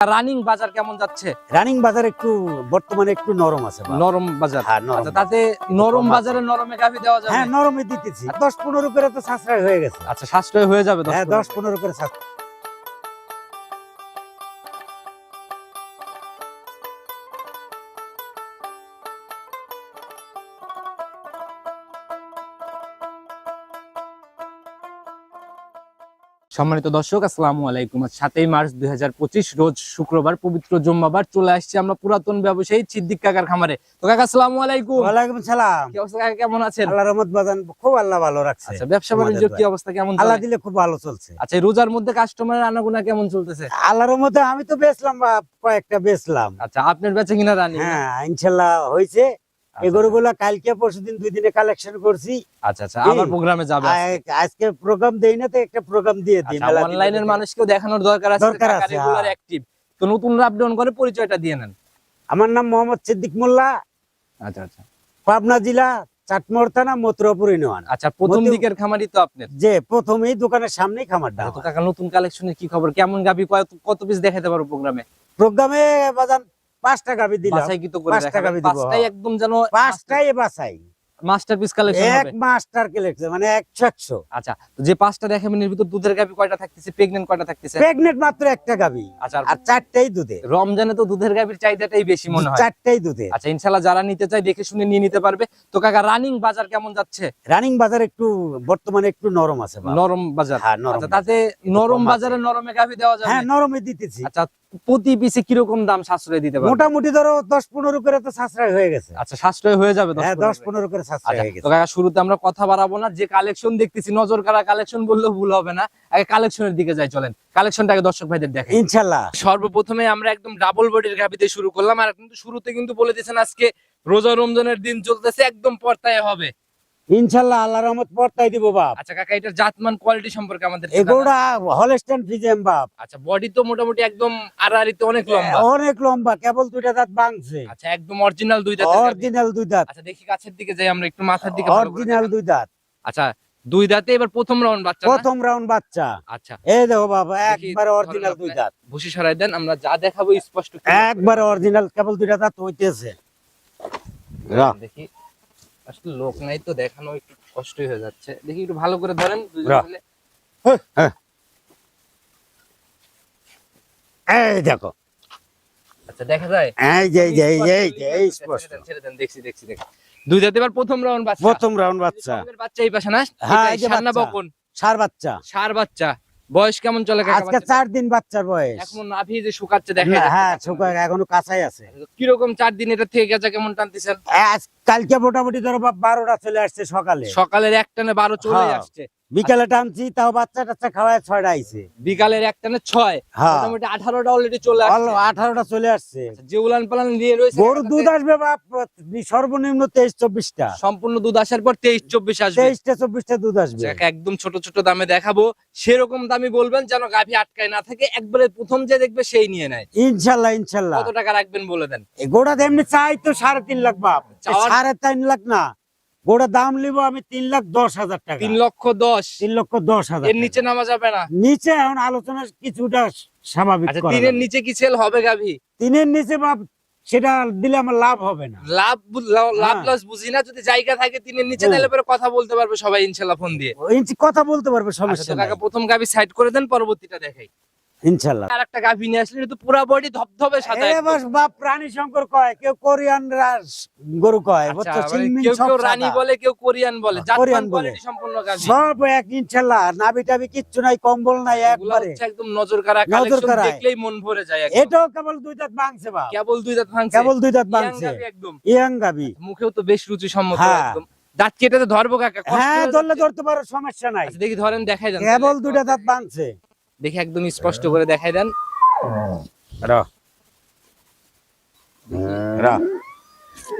Running বাজার কেমন যাচ্ছে? রানিং বাজার একটু বর্তমানে একটু নরম আছে নরম বাজার। হ্যাঁ নরম আচ্ছা তাতে নরম বাজারে। নরমে গাবি দেওয়া যাবে? হ্যাঁ নরমে দিতেছি। দশ পনেরো করে তো সাশ্রয় হয়ে গেছে। আচ্ছা সাশ্রয় হয়ে যাবে দশ হ্যাঁ পনেরো। দশ পনেরো করে সাশ্রয়। সম্মানিত দর্শক আসসালামু আলাইকুম। সাতই মার্চ দুই রোজ শুক্রবার পবিত্র জুম্মাবার চলে আসছে আমরা পুরাতন ব্যবসায়ী সিদ্দিক কাকার খামারে। তো কাকা আসসালামু আলাইকুম। ওয়ালাইকুম সালাম। কি অবস্থা? কাকা কেমন আছেন? আল্লাহ রহমত বাজান খুব আল্লাহ ভালো রাখছে। আচ্ছা ব্যবসা বাণিজ্য কি অবস্থা? কেমন? আল্লাহ দিলে খুব ভালো চলছে। আচ্ছা রোজার মধ্যে কাস্টমারের আনাগোনা কেমন চলতেছে? আল্লাহর রহমতে আমি তো বেচলাম বা কয়েকটা বেচলাম। আচ্ছা আপনার বেচে কিনা রানি হ্যাঁ ইনশাল্লাহ হয়েছে। এই গরুগুলা কালকে পরশু দিন দুই দিনে কালেকশন করছি। আচ্ছা আচ্ছা? আবার প্রোগ্রামে যাবে আজকে? প্রোগ্রাম দেই না তো একটা প্রোগ্রাম দিয়ে দিই অনলাইনের মানুষকেও দেখানোর দরকার আছে দরকার আছে, রেগুলার হ্যাঁ। অ্যাক্টিভ তো নতুন আপডাউন করে পরিচয়টা দিয়ে নেন। আমার নাম মোহাম্মদ সিদ্দিক মোল্লা। আচ্ছা আচ্ছা। পাবনা জেলা চাটমোহর থানা মথুরাপুর ইউনিয়ন। আচ্ছা প্রথম দিকের খামারই তো আপনার? যে প্রথমেই দোকানের সামনেই খামারটা তো কাকা নতুন কালেকশনের কি খবর? কেমন গাবি? কত পিস দেখাতে পারো প্রোগ্রামে প্রোগ্রামে বাজান পাঁচটা গাবি দিলাম। বাছাই কি তো করে পাঁচটা দেখাবেন গাভী দিব, পাঁচটাই। একদম যেন পাঁচটাই মাস্টারপিস কালেকশন এক মাস্টার কালেকশন মানে একশো একশো। আচ্ছা তো যে পাঁচটা দেখাবেন এর ভিতর দুধের গাবি কয়টা থাকতেছে? প্রেগন্যান্ট কয়টা থাকতেছে? প্রেগনেন্ট মাত্র একটা গাবি আচ্ছা আর চারটাই দুধে রমজানে তো দুধের গাবির চাহিদাটাই বেশি মনে হয়। চারটাই দুধে আচ্ছা ইনশাল্লাহ যারা নিতে চায় দেখে শুনে নিয়ে নিতে পারবে। তো কাকা রানিং বাজার কেমন যাচ্ছে? রানিং বাজার একটু বর্তমানে একটু নরম আছে নরম বাজার। হ্যাঁ নরম আচ্ছা তাতে নরম বাজারে নরমে গাভি দেওয়া হ্যাঁ নরমে দিতেছি। আচ্ছা প্রতি পিসে কীরকম দাম সাশ্রয় দিতে পারবে? মোটামুটি ধরো দশ পনেরো করে তো সাশ্রয় হয়ে গেছে। আচ্ছা সাশ্রয় হয়ে যাবে হ্যাঁ দশ দশ পনেরো করে সাশ্রয় আচ্ছা হয়ে তো গেছে শুরুতে আমরা কথা বাড়াবো না যে কালেকশন দেখতেছি নজর কারা কালেকশন বললেও ভুল হবে না। আগে কালেকশনের দিকে যাই চলেন। কালেকশনটাকে দর্শক ভাইদের দেখেন ইনশাল্লাহ। সর্বপ্রথমে আমরা একদম ডাবল বডির গাভিতে শুরু করলাম আর কিন্তু শুরুতে কিন্তু বলে দিয়েছেন আজকে রোজা রমজানের দিন চলতেছে একদম পর্তায় হবে। ইনশাল্লাহ আল্লাহ রহমত পর্তাই দিব বাপ। আচ্ছা কাকা এটার জাতমান কোয়ালিটি সম্পর্কে আমাদের এগুলা হলস্টাইন ফিজেম বাপ। আচ্ছা বডি তো মোটামুটি একদম আড়াআড়িতে অনেক লম্বা। অনেক লম্বা কেবল দুইটা দাঁত ভাঙছে। আচ্ছা একদম অরিজিনাল দুই গাভী। অরিজিনাল দুই দাঁত। আচ্ছা দেখি কাছের দিকে যাই আমরা একটু মাথার দিকে অরিজিনাল দুই দাঁত। আচ্ছা দুই দাঁতে এবার প্রথম রাউন্ড বাচ্চা প্রথম রাউন্ড বাচ্চা। আচ্ছা। এই দেখো বাবা একবারে অরিজিনাল দুই দাঁত। ভুসি সরাই দেন আমরা যা দেখাবো স্পষ্ট একবারে অরিজিনাল কেবল দুইটা দাঁত হইতেছে। দেখি। আসলে লোক নাই তো দেখানো একটু কষ্টই হয়ে যাচ্ছে। দেখি একটু ভালো করে ধরেন রাহ। মিলে। এই দেখো। আচ্ছা দেখা যায়। এই যে এই যে এই যে এই স্পষ্ট। ছেড়ে দেন দেখছি দেখছি দেখছি। দুই দাঁতে এবার প্রথম রাউন্ড বাচ্চা। প্রথম রাউন্ড বাচ্চা। বাচ্চা এই পাশে না? হ্যাঁ, এই যে বাচ্চা। বকন। সার বাচ্চা। সার বাচ্চা। বয়স কেমন চলে আজকে চার দিন বাচ্চার বয়স। এখন নাভি যে শুকাচ্ছে দেখা হ্যাঁ কাকা। শুকা এখনও কাঁচাই আছে। কীরকম চার দিন এটা থেকে গেছে কেমন টানতেছেন? কালকে মোটামুটি ধরো বারোটা চলে আসছে সকালে। সকালের একটানে বারো চলে হ্যাঁ। আসছে। বিকালে টানছি তাও বাচ্চা টাচ্চা খাওয়ায় ছয়টা আইছে। বিকালের একটানে ছয় হ্যাঁ। মোটামুটি আঠারোটা অলরেডি চলে আসছে। আঠারোটা চলে আসছে। যে উলান পালান নিয়ে রয়েছে গরু দুধ আসবে বাপ সর্বনিম্ন তেইশ চব্বিশটা সম্পূর্ণ দুধ আসার পর তেইশ চব্বিশ আসবে। তেইশটা চব্বিশটা দুধ আসবে। একদম ছোট ছোট দামে দেখাবো। সেরকম দামি বলবেন যেন গাভী আটকায় না থাকে। একবারে প্রথম যে দেখবে সেই নিয়ে নেয়। ইনশাল্লাহ ইনশাল্লাহ। কত টাকা রাখবেন বলে দেন? গোড়া এমনি চাই তো সাড়ে তিন লাখ বাপ। সাড়ে তিন লাখ না গোড়া দাম নিবো আমি তিন লাখ দশ হাজার টাকা। তিন লক্ষ দশ? তিন লক্ষ দশ হাজার এর নিচে নামা যাবে না? নিচে এখন আলোচনা কিছুটা স্বাভাবিক আচ্ছা তিনের নিচে কি সেল হবে গাভী? তিনের নিচে বাপ সেটা দিলে আমার লাভ হবে না। লাভ লাভ লাভ হ্যাঁ। লস বুঝি না যদি জায়গা থাকে তিনের নিচে হ্যাঁ। তাহলে পরে কথা বলতে পারবে সবাই ইনশাল্লাহ ফোন দিয়ে। কথা বলতে পারবে আচ্ছা সমস্যা কাকা প্রথম গাভী সাইড করে দেন পরবর্তীটা দেখাই। ইনশাল্লাহ আর একটা গাভী নিয়ে আসলে তো পুরা বডি ধবধবে সাদা বাস বাপ প্রাণী শঙ্কর কয় কেউ কোরিয়ান রাস- গরু কয় আচ্ছা, বুঝছ? কেউ কেউ রানী বলে কেউ কোরিয়ান বলে কোরিয়ান বলে। সম্পূর্ণ গাভী। সব এক ইনশাল্লাহ নাবি টাবি কিচ্ছু নাই কম্বল নাই একবারে। একদম নজর কাড়া নজর কালেকশন দেখলেই মন ভরে যায় এটাও কেবল দুই দাঁত ভাঙছে বাপ। কেবল দুই দাঁত ভাঙছে। কেবল দুই দাঁত ভাঙছে। একদম। ইয়াং গাবি মুখেও তো বেশ রুচি সম্মত হ্যাঁ। একদম। দাঁত কেটে ধরবো কাকা হ্যাঁ ধরলে ধরতে পারো সমস্যা নাই। আচ্ছা, দেখি ধরেন দেখাই দেন কেবল দুইটা দাঁত ভাঙছে। দেখি একদম স্পষ্ট করে দেখাই দেন। র। র।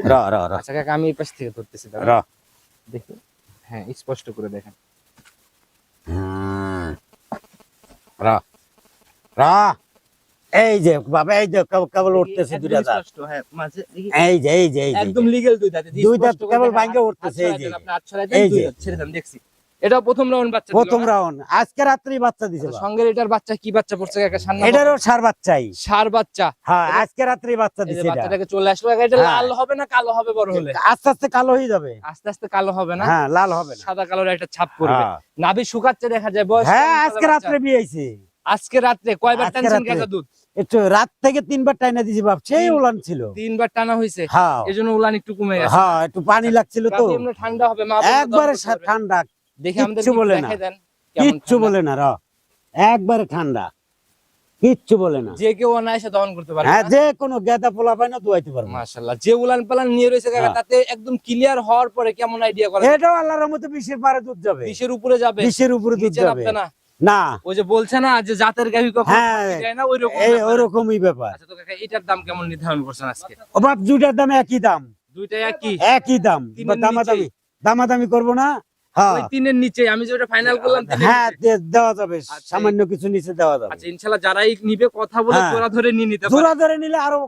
র র র। আচ্ছা কাকা আমি এই পাশ থেকে ধরতেছি র। দেখি। হ্যাঁ স্পষ্ট করে দেখেন। র। র। এই যে বাবা এই যে কেবল- কেবল উঠতেছে দুইটা দাঁত। হ্যাঁ, এই যে এই যে এই একদম লিগেল দুই দাঁত দুই দাঁত কেবল ভাঙ্গে উঠতেছে, এই যে। আপনি দুই দাঁত ছেড়ে দেন দেখছি। এটাও প্রথম রাউন্ড বাচ্চা প্রথম রাউন্ড আজকে রাত্রি বাচ্চা দিছে আচ্ছা, বাপ। সঙ্গের এটার বাচ্চা কি বাচ্চা পড়ছে? কাকা সান্না এটারও সার বাচ্চাই। সার বাচ্চা। হ্যাঁ এটা- আজকে রাত্রি বাচ্চা দিছে এটা। বাচ্চাটাকে চলে আসলো এটা হ্যাঁ। লাল হবে না কালো হবে বড় হলে? আস্তে আস্তে কালো হয়ে যাবে। আস্তে আস্তে কালো হবে না? হ্যাঁ লাল হবে না। সাদা কালোর একটা ছাপ হ্যাঁ। নাভি শুকাচ্ছে দেখা যায় বয়স হ্যাঁ আজকে রাত্রে? বিয়ে আজকে রাত্রে কয়বার টানছেন কাকা দুধ? একটু রাত থেকে তিনবার টাইনা দিছি বাপ সেই উলান ছিল। তিনবার টানা হয়েছে হ্যাঁ। এজন্য উলান একটু কমে গেছে। হ্যাঁ একটু পানি লাগছিল তো। ঠান্ডা হবে মা একবারে। ঠান্ডা। দেখে আমাদের বলে না। দেখাই দেন কেমন কিচ্ছু বলে না র। একবারে ঠান্ডা। কিচ্ছু বলে না। যে কেউ অনায়াসে দহন করতে পারবে হ্যাঁ যে কোনো গেদা পোলা পায় না দুয়াইতে পারব মাশাআল্লাহ যে উলান পালান নিয়ে রয়েছে কাকা হ্যাঁ। তাতে একদম ক্লিয়ার হওয়ার পরে কেমন আইডিয়া করে এটাও আল্লাহর রহমতে বিশের পারে দুধ যাবে। বিশের উপরে যাবে। বিশের উপরে দুধ যাবে। না। না। ওই যে বলছে না যে জাতের গাভী কখন হ্যাঁ। না ব্যাপার। আচ্ছা তো কাকা এটার দাম কেমন নির্ধারণ করছেন আজকে? ও বাপ দুইটার দাম একই দাম। একই? একই দাম। দামাদামি দামাদামি করব না। ওই তিনের নিচে আমি যেটা ফাইনাল করলাম হ্যাঁ দেওয়া যাবে। আচ্ছা, সামান্য কিছু নিচে দেওয়া যাবে। আচ্ছা ইনশাআল্লাহ যারাই নিবে কথা বলে হ্যাঁ। জোড়া ধরে নিয়ে নিতে জোড়া ধরে নিলে আরও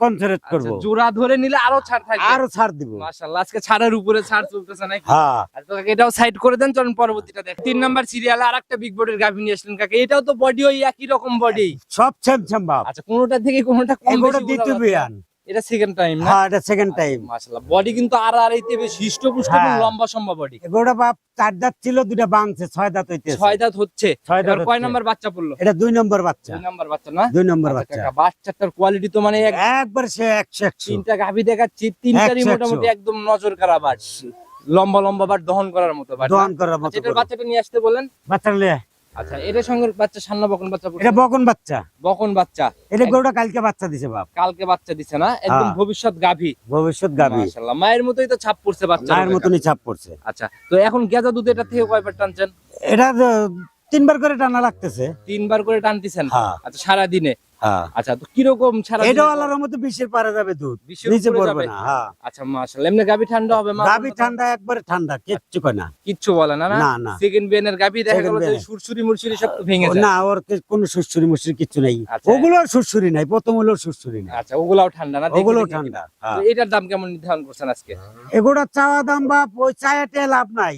কনসেন্ট্রেট আচ্ছা, জোড়া ধরে নিলে আরও ছাড় থাকবে। আরও ছাড় দিব। মাশাআল্লাহ আজকে ছাড়ের উপরে ছাড় চলতেছে নাকি? হ্যাঁ। আর তো কাকা এটাও সাইড করে দেন চলুন পরবর্তীটা দেখ। তিন নাম্বার সিরিয়ালে আরেকটা বিগ বডির গাভী নিয়ে আসলেন কাকা। এটাও তো বডি ওই একই রকম বডি সব সেম সেম বাপ আচ্ছা কোনোটা থেকে কোনোটা কম এগুলো বেশি দ্বিতীয় বিয়ান। এটা সেকেন্ড টাইম না? হ্যাঁ এটা সেকেন্ড টাইম মাশাআল্লাহ। বডি কিন্তু আর আর এইতে বেশ হিষ্টপুষ্ট এবং হ্যাঁ। লম্বা সম্ভব বডি বাপ চার দাঁত ছিল বাংছে ছয় দাঁত হইতেছে। ছয় দাঁত হচ্ছে। ছয় দাঁত এবার কয় নাম্বার বাচ্চা পড়ল? এটা দুই নম্বর বাচ্চা। দুই নাম্বার বাচ্চা না? দুই নম্বর আচ্ছা, বাচ্চা। বাচ্চাটার কোয়ালিটি তো মানে একবার সে একশো একশো। তিনটা গাভী দেখাচ্ছি তিনটারই মোটামুটি একদম নজর কারা বাট লম্বা লম্বা বাট দহন করার মতো বাট দোয়ান করার মতো এটার বাচ্চাটা নিয়ে আসতে বলেন। বাচ্চা নিলে আচ্ছা এটা সঙ্গে বাচ্চা সান্না বকন বাচ্চা এটা বকন বাচ্চা। বকন বাচ্চা। এটা গরুটা কালকে বাচ্চা দিছে বাপ। কালকে বাচ্চা দিছে না? একদম হ্যাঁ। ভবিষ্যৎ গাভী। ভবিষ্যৎ গাভী। মাশাআল্লাহ। মায়ের মতোই তো ছাপ পড়ছে বাচ্চা মায়ের মতনই ছাপ পড়ছে। আচ্ছা তো এখন গেজা দুধ এটা থেকে কয়বার টানছেন? এটা তিনবার করে টানা লাগতেছে। তিনবার করে টানতেছেন? হ্যাঁ। আচ্ছা সারা দিনে আচ্ছা তো কীরকম আল্লাহর মতো বিশের পারে যাবে দুধ নিচে পড়বে না হ্যাঁ। আচ্ছা মাশাআল্লাহ। এমনি ঠান্ডা হবে মা গাবি ঠান্ডা একবারে ঠান্ডা কিচ্ছু কয় না। কিচ্ছু বলে না না? না না। সেকেন্ড বিয়ানের গাভী দেখা গেল যে সুরসুরি মুরসুরি সব ভেঙে যায়। না ওর কোনো সুরসুরি মুসুরি কিচ্ছু নাই। আচ্ছা। ওগুলো সুরসুরি নাই প্রথম হলো সুরসুরি নাই। আচ্ছা ওগুলাও ঠান্ডা না? ওগুলো ঠান্ডা। হ্যাঁ। এটার দাম কেমন নির্ধারণ করছেন আজকে? এগুলো চাওয়া দাম বা ওই চায়াতে লাভ নাই।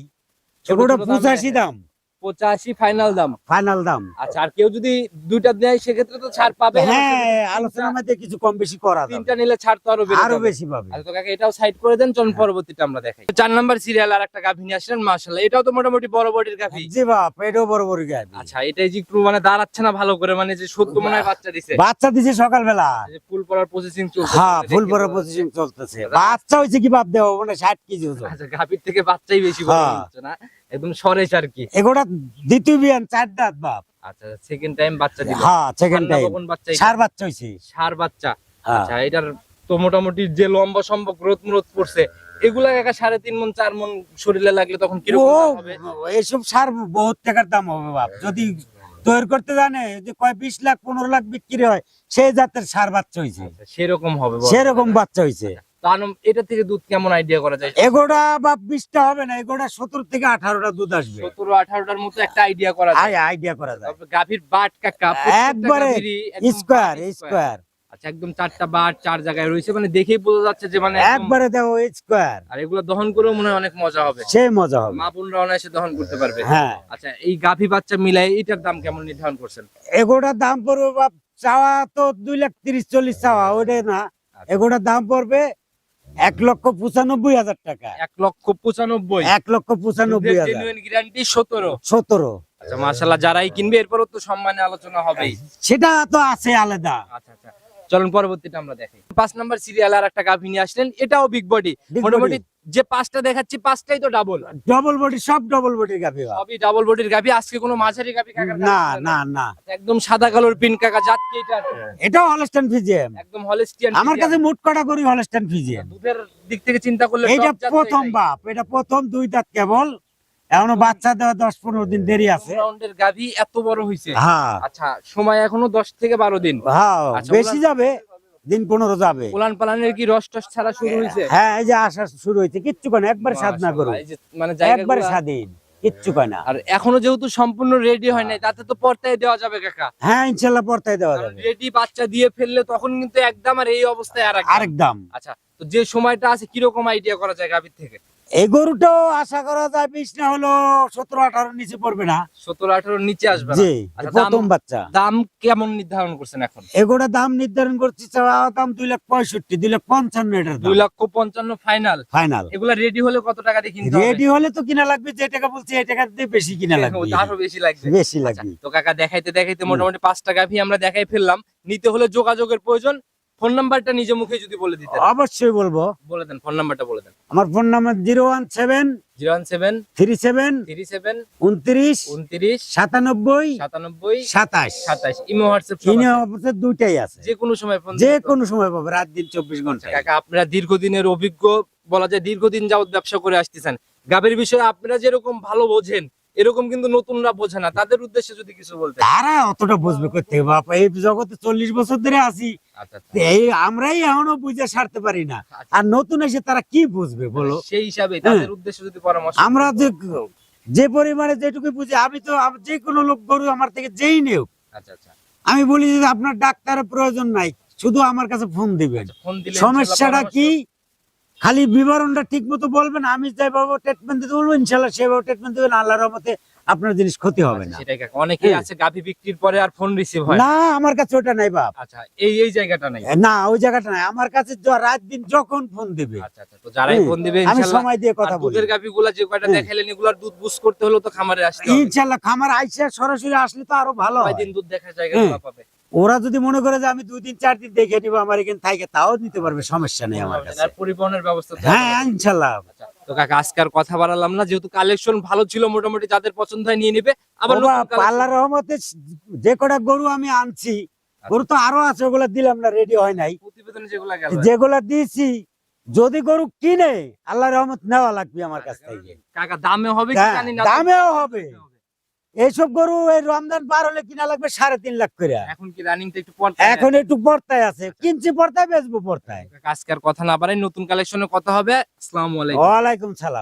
এগুলো পঁচাশি দাম। পঁচাশি ফাইনাল দাম। ফাইনাল দাম। আচ্ছা আর কেউ যদি দুইটা দেয় সেক্ষেত্রে তো ছাড় পাবে। হ্যাঁ আলোচনার মধ্যে কিছু কম বেশি করা তিনটা নিলে ছাড় তো আরও আরও বেশি পাবে। আচ্ছা তো কাকা এটাও সাইড করে দেন চলুন পরবর্তীটা আমরা দেখাই। চার নাম্বার সিরিয়াল আর একটা গাভী নিয়ে আসলেন মাশাআল্লাহ। এটাও তো মোটামুটি বড় বডির গাভী। জি বাপ এটাও বড় বড় গাবি আচ্ছা এটাই যে একটু মানে দাঁড়াচ্ছে না ভালো করে মানে যে সত্য মনে হয় বাচ্চা দিছে। বাচ্চা দিছে সকালবেলা। ফুল পড়ার প্রসেসিং চলছে। হ্যাঁ ফুল যাচ্ছে। পজিশন চলতেছে। বাচ্চা হয়েছে কি বাপ দেওয়া মানে ষাট কেজি ওজন আচ্ছা গাভীর থেকে বাচ্চাই বেশি বড় হ্যাঁ। হচ্ছে না? একদম সরেশ আর কি এগুলা দ্বিতীয় বিয়ান চার দাঁত বাপ। আচ্ছা সেকেন্ড টাইম বাচ্চা দিল। হ্যাঁ সেকেন্ড টাইম কখন বাচ্চা? সার বাচ্চা ষাঁড় বাচ্চা। হ্যাঁ। আচ্ছা এটার তো মোটামুটি যে লম্বা সম্ভব গ্রোথ পড়ছে এগুলা একা সাড়ে তিন মন চার মন শরীরে লাগলে তখন কীরকম হবে? এইসব সার বহুত টাকার দাম হবে বাপ। যদি তৈরি করতে জানে যে কয় বিশ লাখ পনেরো লাখ বিক্রি হয় সেই জাতের সার বাচ্চা হয়েছে আচ্ছা, সেরকম হবে সেরকম বাচ্চা হয়েছে আনুম- এটা থেকে দুধ কেমন আইডিয়া করা যায়? এগোটা বিশটা হবে না এগোটা সতেরো থেকে আঠারোটা দুধ আসবে। সতেরো আঠারোটার মতো একটা আইডিয়া করা যায়। আইডিয়া করা যায়। গাভীর বাট কাকা একবারে স্কোয়ার স্কোয়ার আচ্ছা একদম চারটা বাট চার জায়গায় রয়েছে মানে দেখেই বোঝা যাচ্ছে যে মানে একবারে দেবো স্কোয়ার আর এগুলো দহন করেও মনে হয় অনেক মজা হবে। সে মজা হবে। মা বোনরা অনায়াসে দহন করতে পারবে। হ্যাঁ। আচ্ছা এই গাভী বাচ্চা মিলাই এটার দাম কেমন নির্ধারণ করছেন? এগোটার দাম পড়বে চাওয়া তো দুই লাখ তিরিশ চল্লিশ চাওয়া ওটা না। এগোটার দাম পড়বে এক লক্ষ পঁচানব্বই হাজার টাকা। এক লক্ষ পঁচানব্বই। এক লক্ষ পঁচানব্বই হাজার। গ্যারান্টি সতেরো। সতেরো। আচ্ছা মাশাল্লাহ যারাই কিনবে এরপরও তো সম্মানে আলোচনা হবেই। সেটা তো আছে আলাদা। আচ্ছা আচ্ছা। চলুন পরবর্তীটা আমরা দেখাই। পাঁচ নাম্বার সিরিয়াল আর একটা গাভী নিয়ে আসলেন এটাও বিগ বডি মোটামুটি যে পাঁচটা দেখাচ্ছি পাঁচটাই তো ডাবল ডবল বডি সব ডবল বডির গাভি সবই ডাবল বডির গাভী আজকে কোনো মাঝারি গাভী কাছে না না। না একদম সাদা কালোর পিন কাকা জাত কি। এটা এটাও হলস্টাইন ফিজিয়াম একদম হলিস্টিয়ান আমার কাছে মুট কটা করি হলস্টাইন ফিজিয়াম দুধের দিক থেকে চিন্তা করলে তো প্রথম বাপ এটা প্রথম দুই দাঁত কেবল। এখনও বাচ্চা দেওয়া দশ পনেরো দিন দেরি আছে। রাউন্ডের গাভী এত বড় হইছে। হ্যাঁ। আচ্ছা সময় এখনও দশ থেকে বারো দিন। হ্যাঁ আচ্ছা, বেশি যাবে দিন পনেরো যাবে। উলান পালানের কি রস টস ছাড়া শুরু হয়েছে হ্যাঁ এই যে আসা শুরু হয়েছে কিচ্ছু কেন একবার সাধনা করো মানে একবার স্বাধীন কিচ্ছু কয় না। আর এখনও যেহেতু সম্পূর্ণ রেডি হয় নাই তাতে তো পর্তায় দেওয়া যাবে কাকা। হ্যাঁ ইনশাল্লাহ পর্তায় দেওয়া যাবে। রেডি বাচ্চা দিয়ে ফেললে তখন কিন্তু একদম আর এই অবস্থায় আর একদম। আরেক দাম আচ্ছা তো যে সময়টা আছে কীরকম আইডিয়া করা যায় গাভীর থেকে? এই গরুটাও আশা করা যায় বিশ না হলো সতেরো আঠারো নিচে পড়বে না। সতেরো আঠারোর নিচে আসবে জি আচ্ছা, প্রথম বাচ্চা। দাম কেমন নির্ধারণ করছেন এখন? এগুলো দাম নির্ধারণ করছি দাম দুই লাখ পঁয়ষট্টি দুই লাখ পঞ্চান্ন এটার দুই লক্ষ পঞ্চান্ন ফাইনাল। ফাইনাল। এগুলা রেডি হলে কত টাকা দিয়ে কিনতে রেডি হলে তো কিনা লাগবে যে টাকা বলছি এই টাকা দিয়ে বেশি কিনা লাগবে। ওটা আরও বেশি লাগবে। বেশি আচ্ছা, লাগবে। তো কাকা দেখাইতে দেখাইতে মোটামুটি পাঁচ টাকা গাভি আমরা দেখাই ফেললাম। নিতে হলে যোগাযোগের প্রয়োজন। ফোন নাম্বারটা নিজে মুখে যদি বলে দিতেন। অবশ্যই বলব। বলে দেন ফোন নাম্বারটা বলে দেন। আমার phone number zero one seven zero one seven three seven three seven উনত্রিশ উনত্রিশ সাতানব্বই সাতানব্বই সাতাশ। সাতাশ। ইমো হোয়াটসঅ্যাপ কিনে অবশ্যই দুইটাই আছে। যে কোনো সময় ফোন যে কোনো সময় পাবে রাত দিন চব্বিশ ঘণ্টা কাকা আপনারা দীর্ঘদিনের অভিজ্ঞ বলা যায় দীর্ঘদিন যাবত ব্যবসা করে আসতেছেন। গাবের বিষয়ে আপনারা যেরকম ভালো বোঝেন এরকম কিন্তু নতুনরা বোঝে না। তাদের উদ্দেশ্যে যদি কিছু বলতে তারা অতটা বুঝবে করতে বাপ এই জগতে চল্লিশ বছর ধরে আছি। এই আমরাই এখনও বুঝে সারতে পারি না। আর নতুন এসে তারা কি বুঝবে বলো? সেই হিসাবে তাদের উদ্দেশ্যে যদি পরামর্শ আমরা যে যে পরিমাণে যেটুকু বুঝি আমি তো যে কোনো লোক গরু আমার থেকে যেই নেও আচ্ছা আচ্ছা। আমি বলি যে আপনার ডাক্তারের প্রয়োজন নাই শুধু আমার কাছে ফোন দিবেন। সমস্যাটা কি? খালি বিবরণটা ঠিক মতো বলবেন আমি যেভাবে ট্রিটমেন্ট দিতে বলব ইনশাল্লাহ সেভাবে ট্রিটমেন্ট দিবেন আল্লাহর রহমতে আপনার জিনিস ক্ষতি হবে আচ্ছা, না। সেটাই কাকা। হ্যাঁ। আছে গাভি বিক্রির পরে আর ফোন রিসিভ হয় না। আমার কাছে ওটা নাই বাপ। আচ্ছা এই এই জায়গাটা নাই? না ওই জায়গাটা নাই। আমার কাছে রাত দিন যখন ফোন দিবে। আচ্ছা আচ্ছা তো যারাই ফোন দিবে আমি ইনশাআল্লাহ সময় দিয়ে কথা বলি দুধের গাভিগুলা যে কয়টা দেখাইলেন এগুলার দুধ বুঝ করতে হলো তো খামারে আসতে হবে। ইনশাল্লাহ খামার আইসা সরাসরি আসলে তো আরও ভালো হয়। কয়দিন দুধ দেখার জায়গা পাবে? ওরা যদি মনে করে যে আমি দুই দিন চার দিন দেখে নিবো আমার এখানে থাকে তাও নিতে পারবে সমস্যা নেই আমার কাছে। আর পরিবহনের ব্যবস্থা হ্যাঁ আছে। আচ্ছা, তো কাকা আজকার কথা বাড়ালাম না যেহেতু কালেকশন ভালো ছিল মোটামুটি যাদের পছন্দ হয় নিয়ে নিবে। আবার পাল্লা রহমতে যে কটা গরু আমি আনছি গরু তো আরও আছে ওগুলো দিলাম না রেডি হয় নাই। প্রতিবেদনে যেগুলা গেল। যেগুলা দিয়েছি যদি গরু কিনে আল্লাহ রহমত নেওয়া লাগবে আমার কাছ থেকে। কাকা দামে হবে হ্যাঁ, দামেও হবে। এইসব গরু এই রমজান পার হলে কিনা লাগবে সাড়ে তিন লাখ করে এখন কি রানিং তো একটু এখন একটু পর্তায় আছে। কিনছি পর্তায় বেচবো পর্তায়। আজকের কথা না পারে নতুন কালেকশনের কথা হবে। আসসালামু আলাইকুম। ওয়ালাইকুম সালাম।